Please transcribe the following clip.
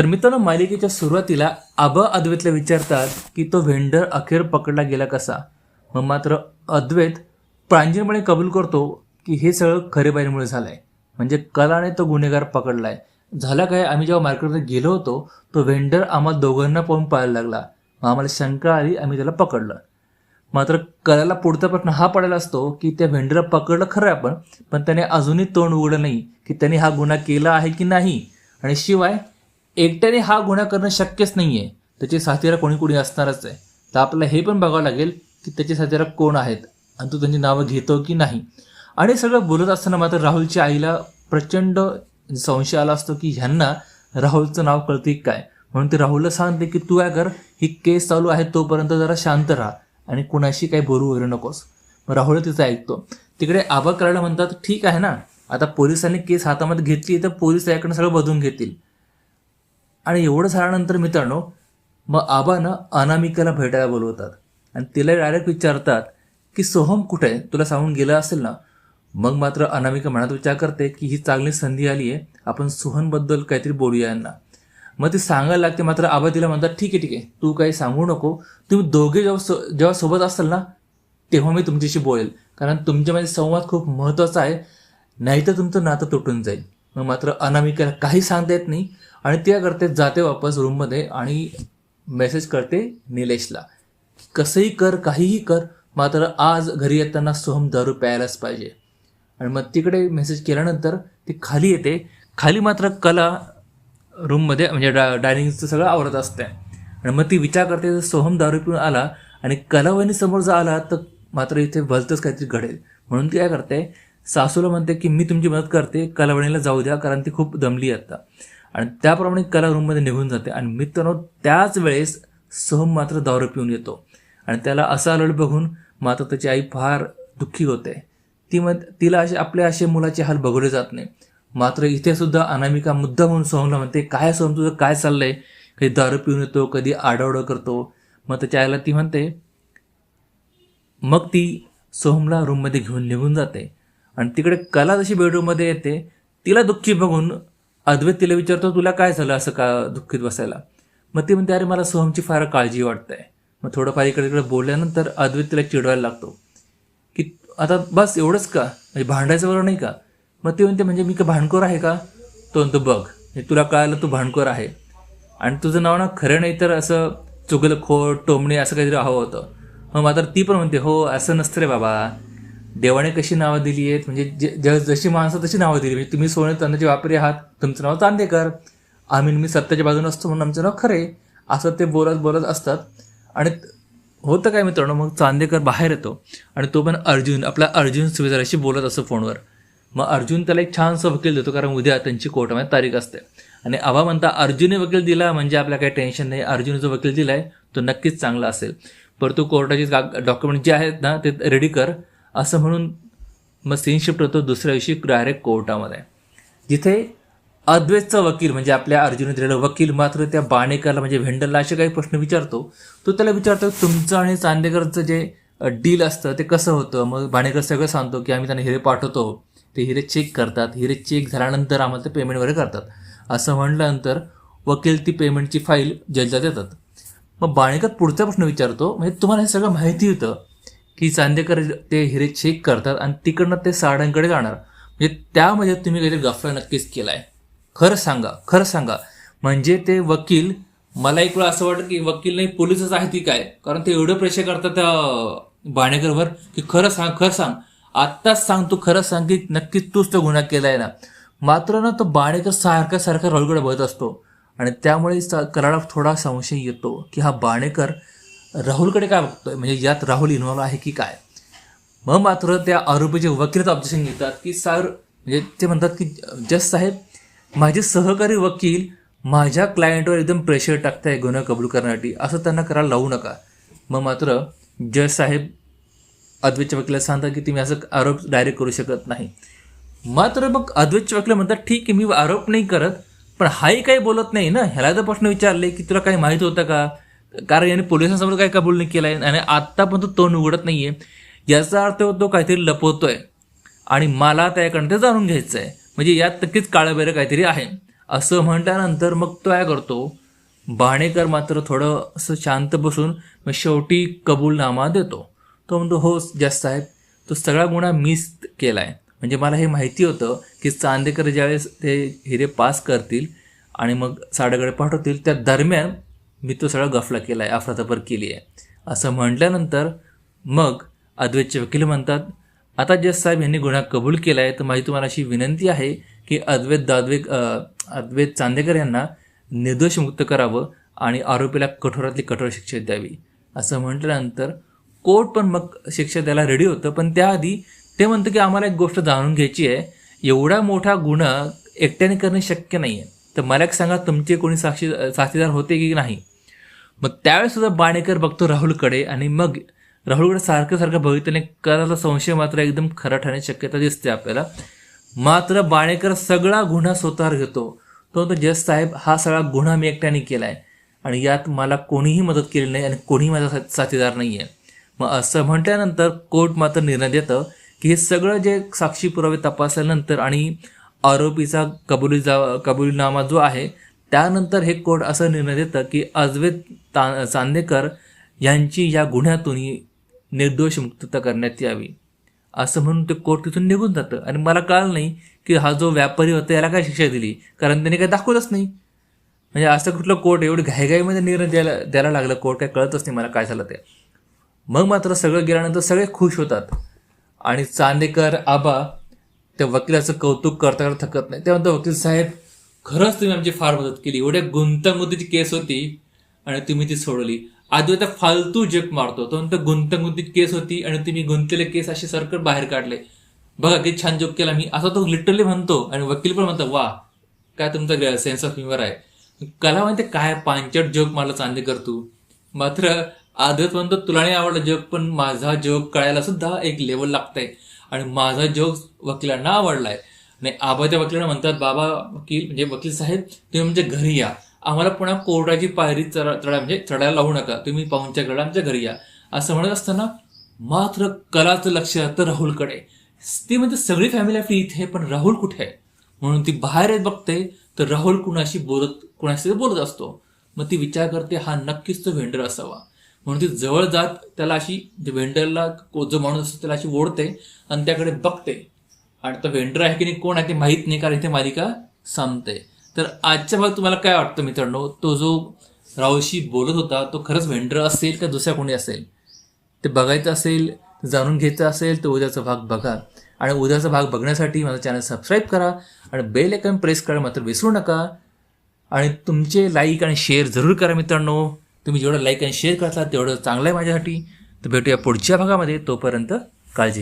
तर मित्रांनो मालिकेच्या सुरुवातीला आबा अद्वैतला विचारतात की तो व्हेंडर अखेर पकडला गेला कसा? मग मात्र अद्वैत प्रांजळपणे कबूल करतो की हे सगळं खरेबाईमुळे आहे म्हणजे कलाने तो गुन्हेगार पकडला आहे झाला काय? आम्ही जेव्हा मार्केटमध्ये गेलो होतो तो व्हेंडर आम्हाला दोघांना पाहून पाहायला लागला. मग आम्हाला शंका आली आम्ही त्याला पकडलं. मात्र कलाला पुढचा प्रश्न हा पडायला असतो की त्या व्हेंडरला पकडलं खरं आपण पण त्याने अजूनही तोंड उघडलं नाही की त्याने हा गुन्हा केला आहे की नाही? आणि शिवाय एकट्याने हा गुन्हा करणं शक्यच नाही आहे त्याचे साथीदार कोणी कोणी असणारच आहे. तर आपल्याला हे पण बघावं लागेल की त्याचे साथीदार कोण आहेत आणि तो त्यांची नावं घेतो की नाही. आणि सगळं बोलत असताना मात्र राहुलच्या आईला प्रचंड संशय आला असतो की ह्यांना राहुलचं नाव कळते काय? म्हणून ते राहुलला सांगते की तू काय कर ही केस चालू आहे तोपर्यंत जरा शांत राहा आणि कुणाशी काही बोलू वगैरे नकोस. मग राहुल तिचं ऐकतो. तिकडे आबा करायला म्हणतात ठीक आहे ना आता पोलिसांनी केस हातामध्ये घेतली तर पोलीस याकडनं सगळं बदलून घेतील. आणि एवढं झाल्यानंतर मित्रांनो मग आबानं अनामिकाला भेटायला बोलवतात. आणि तिला डायरेक्ट विचारतात की सोहम कुठे आहे? तुला सांगून गेलं असेल ना? मग मात्र अनामिका मनात विचार करते की ही चांगली संधी आली आहे. आपण सोहनबद्दल काहीतरी बोलूया यांना. मग ती सांगायला लागते मात्र आबा तिला म्हणतात ठीक आहे ठीक आहे. तू काही सांगू नको. तुम्ही दोघे जेव्हा सो जेव्हा सोबत असाल ना तेव्हा मी तुमच्याशी बोलेल. कारण तुमच्यामध्ये संवाद खूप महत्त्वाचा आहे. नाहीतर तुमचं नातं तुटून जाईल. मग मात्र अनामिकाला काही सांगता येत नाही. आणि त्या करते जाते वापस रूममध्ये आणि मेसेज करते निलेशला. कसंही कर काहीही कर मात्र आज घरी येताना सोहम दारू प्यायलाच पाहिजे. आणि मग तिकडे मेसेज केल्यानंतर ती खाली येते. खाली मात्र कला रूममध्ये म्हणजे डा डायनिंगचं सगळं आवरत असते. आणि मग ती विचार करते जर सोहम दारू पिऊन आला आणि कलावणी समोर जर आला तर मात्र इथे भलतंच काहीतरी घडेल. म्हणून ती काय करते सासूला म्हणते की मी तुमची मदत करते कलावणीला जाऊ द्या कारण ती खूप दमली आता. आणि त्याप्रमाणे कला रूममध्ये निघून जाते. आणि मित्रांनो त्याच वेळेस सोहम मात्र दारू पिऊन येतो. आणि त्याला असा आलेलं बघून मात्र त्याची आई फार दुःखी होते. ती मग तिला असे आपल्या असे मुलाचे हाल बघवले जात नाही. मात्र इथे सुद्धा अनामिका मुद्दा म्हणून सोहमला म्हणते काय सोहम तुझं काय चाललंय? कधी दारू पिऊन येतो कधी आडावडं करतो. मग त्याच्या आईला ती म्हणते मग ती सोहमला रूममध्ये घेऊन निघून जाते. आणि तिकडे कला जशी बेडरूममध्ये येते तिला दुःखी बघून अद्वैत तिला विचारतो तुला काय झालं असं का दुःखीत बसायला? मग ती म्हणते अरे मला सोहमची फार काळजी वाटते मग थोडंफार इकडे इकडे बोलल्यानंतर अद्वैत तिला चिडवायला लागतो. की आता बस एवढंच का? म्हणजे भांडायचं बरं नाही का? मग ते म्हणते म्हणजे मी का भांडखोर आहे का? तो म्हणतो बघ हे तुला कळालं तू भांडखोर आहे. आणि तुझं नाव ना खरं नाही तर असं चुगलखोर टोमणे असं काहीतरी हवं होतं. मग मात्र ती पण म्हणते हो असं नसतं रे बाबा. देवाने कशी नावं दिली आहेत? म्हणजे जे ज- जशी माणसं तशी नावं दिली. म्हणजे तुम्ही सोने तांदळाचे वापरे आहात तुमचं नाव चांदेकर आम्ही मी सत्याच्या बाजूने असतो म्हणून आमचं नाव खरे. असं ते बोलत बोलत असतात. आणि होतं काय मित्रांनो? मग चांदेकर बाहेर येतो. आणि तो पण अर्जुन आपला अर्जुन सुविधाराशी बोलत असतो फोनवर. मग अर्जुन त्याला एक छानसं वकील देतो कारण उद्या त्यांची कोर्टामध्ये तारीख असते. आणि आबा म्हणता अर्जुनने वकील दिला म्हणजे आपल्या काही टेन्शन नाही. अर्जुन जो वकील आहे तो नक्कीच चांगला असेल. परंतु कोर्टाचे डॉक्युमेंट जे आहेत ना ते रेडी कर. असं म्हणून मग सीन शिफ्ट होतो दुसऱ्या दिवशी डायरेक्ट कोर्टामध्ये. जिथे अद्वैतचा वकील म्हणजे आपल्या अर्जुन दिलेला वकील मात्र त्या बाणेकरला म्हणजे व्हेंडरला असे काही प्रश्न विचारतो तो त्याला विचारतो तुमचं आणि चांदेकरचं जे डील असतं ते कसं होतं? मग बाणेकर सगळं सांगतो की आम्ही त्यांना हिरे पाठवतो ते हिरे चेक करतात हिरे चेक झाल्यानंतर आम्हाला ते पेमेंट वगैरे करतात. असं म्हणल्यानंतर वकील ती पेमेंटची फाईल जजला देतात. मग बाणेकर पुढचा प्रश्न विचारतो म्हणजे तुम्हाला हे सगळं माहिती होतं की चांदेकर ते हिरे चेक करतात आणि तिकडनं ते साड्यांकडे जाणार. म्हणजे त्यामध्ये तुम्ही काहीतरी गफला नक्कीच केला आहे खरं सांगा खरं सांगा. म्हणजे ते वकील मला एक वेळा असं वाटतं की वकील नाही पोलिसच आहे ती काय? कारण ते एवढं प्रेशर करतात त्या बाणेकरवर की खरं सांग खरं सांग. आत्ताच सांग तू खरं सांग की नक्कीच तूच तो गुन्हा केलाय ना. मात्र ना तो बाणेकर सारखा सारखा रळगड बघत असतो. आणि त्यामुळे स- थोडा संशय येतो की हा बाणेकर राहुलकडे काय बघतोय? म्हणजे यात राहुल इन्व्हॉल्व आहे की काय? मग मात्र त्या आरोपीचे वकील ऑब्जेक्शन घेतात की सर म्हणजे ते म्हणतात की जज साहेब माझे सहकारी वकील माझ्या क्लायंटवर एकदम प्रेशर टाकताय गुन्हा कबूल करण्यासाठी. असं त्यांना करायला लावू नका. मग मात्र जज साहेब अद्वैतच्या वकिला सांगतात की तुम्ही असं आरोप डायरेक्ट करू शकत नाही. मात्र मग अद्वैतच्या वकील म्हणतात ठीक आहे मी आरोप नाही करत पण हाही काही बोलत नाही ना? ह्याला जर प्रश्न विचारले की तुला काही माहीत होतं का? कारण याने पोलिसांसमोर काही कबूल नाही केलाय आणि आत्ता पण तो तोंड उघडत नाहीये. याचा अर्थ तो काहीतरी लपवतोय. आणि मला त्याकडनं ते जाणून घ्यायचं आहे म्हणजे यात नक्कीच काळंबैरं काहीतरी आहे. असं म्हटल्यानंतर मग तो काय करतो? बाणेकर मात्र थोडं असं शांत बसून मग शेवटी कबूलनामा देतो. तो म्हणतो हो जास्त साहेब तो सगळा गुन्हा मिस केला आहे म्हणजे मला हे माहिती होतं की चांदेकर ज्यावेळेस ते हिरे पास करतील आणि मग साडेकडे पाठवतील त्या दरम्यान मी तो सगळा गफला केला आहे अफरातफर केली आहे असं म्हटल्यानंतर मग अद्वैतचे वकील म्हणतात आता जज साहेब यांनी गुन्हा कबूल केला आहे तर माझी तुम्हाला अशी विनंती आहे की अद्वैत दादवे अद्वैत चांदेकर यांना निर्दोष मुक्त करावं आणि आरोपीला कठोरातली कठोर शिक्षा द्यावी. असं म्हटल्यानंतर कोर्ट पण मग शिक्षा द्यायला रेडी होतं पण त्याआधी ते म्हणतं की आम्हाला एक गोष्ट जाणून घ्यायची आहे. एवढा मोठा गुन्हा एकट्याने करणे शक्य नाही आहे तर मला एक सांगा तुमचे कोणी साक्षी साथीदार होते की नाही? मग त्यावेळेस सुद्धा बाणेकर बघतो राहुलकडे आणि मग राहुलकडे सारखं सारखं बघितल्याने कराचा संशय मात्र एकदम खरा ठरण्याची शक्यता दिसते आपल्याला. मात्र बाणेकर सगळा गुन्हा स्वतःवर घेतो. तो म्हणतो जज साहेब हा सगळा गुन्हा मी एकट्याने केला आहे आणि यात मला कोणीही मदत केली नाही आणि कोणीही माझा सा- साथीदार नाही आहे मग असं म्हटल्यानंतर कोर्ट मात्र निर्णय देतं की हे सगळं जे साक्षी पुरावे तपासल्यानंतर आणि आरोपीचा कबुली जा कबुलीनामा जो आहे त्यानंतर हे कोर्ट असं निर्णय देतं की अजवेद ता चांदेकर यांची या गुन्ह्यातून निर्दोष मुक्तता करण्यात यावी. असं म्हणून ते कोर्ट तिथून निघून जातं. आणि मला कळलं नाही की हा जो व्यापारी होता याला काय शिक्षा दिली. कारण त्याने काय दाखवलंच नाही. म्हणजे असं कुठलं कोर्ट एवढी घाईघाईमध्ये निर्णय द्यायला द्यायला लागलं. कोर्ट काय कळतच नाही मला काय झालं ते. मग मात्र सगळं गेल्यानंतर सगळे खुश होतात. आणि चांदेकर आबा त्या वकिलाचं कौतुक करता करता थकत नाही. ते म्हणतो वकील साहेब खरंच तुम्ही आमची फार मदत केली. एवढ्या गुंतागुंतीची केस होती आणि तुम्ही ती सोडवली. आधी आता फालतू जग मारतो. तो नंतर गुंतागुंतीची केस होती आणि तुम्ही गुंतलेले केस असे सरकट बाहेर काढले. बघा किती छान जोक केला मी. असा तो लिटरली म्हणतो आणि वकील पण म्हणतो वा काय तुमचा सेन्स ऑफ ह्युमर आहे. कला म्हणते काय? पांचट जोक मला चांदेकर तू. मात्र आदत म्हणतो तुला नाही आवडला जोक पण माझा जोक कळायला सुद्धा एक लेवल लागतंय. आणि माझा जोक वकिलांना आवडलाय. नाही आबाच्या वकिलांना म्हणतात बाबा वकील म्हणजे वकील साहेब तुम्ही म्हणजे घरी या. आम्हाला पुन्हा कोर्टाची पायरी चढा चढा म्हणजे चढायला लावू नका. तुम्ही पाहुणच्या घडा आमच्या घरी या. असं म्हणत असताना मात्र कलाचं लक्ष जातं राहुलकडे. ती म्हणजे सगळी फॅमिली आपली इथे पण राहुल कुठे आहे? म्हणून ती बाहेर येत बघते तर राहुल कुणाशी बोलत कुणाशी बोलत असतो. मग ती विचार करते हा नक्कीच तो व्हेंडर असावा. म्हणून ती जवळ जात त्याला अशी म्हणजे व्हेंडरला जो माणूस असतो त्याला अशी ओढते आणि त्याकडे बघते. आणि तो व्हेंडर आहे की नाही कोण आहे ते माहीत नाही कारण इथे मालिका संपते. तर आजच्या भागात तुम्हाला काय वाटतं मित्रांनो? तो जो राहुलशी बोलत होता तो खरंच व्हेंडर असेल का दुसऱ्या कोणी असेल? ते बघायचं असेल जाणून घ्यायचं असेल तर उद्याचा भाग बघा. आणि उद्याचा भाग बघण्यासाठी माझा चॅनल सबस्क्राईब करा आणि बेल आयकॉन प्रेस करा मात्र विसरू नका. आणि तुमचे लाईक आणि शेअर जरूर करा मित्रांनो. तुम्ही जेवढं लाईक आणि शेअर करता तेवढं चांगलं आहे माझ्यासाठी. तर भेटूया पुढच्या भागामध्ये. तोपर्यंत काळजी घ्या.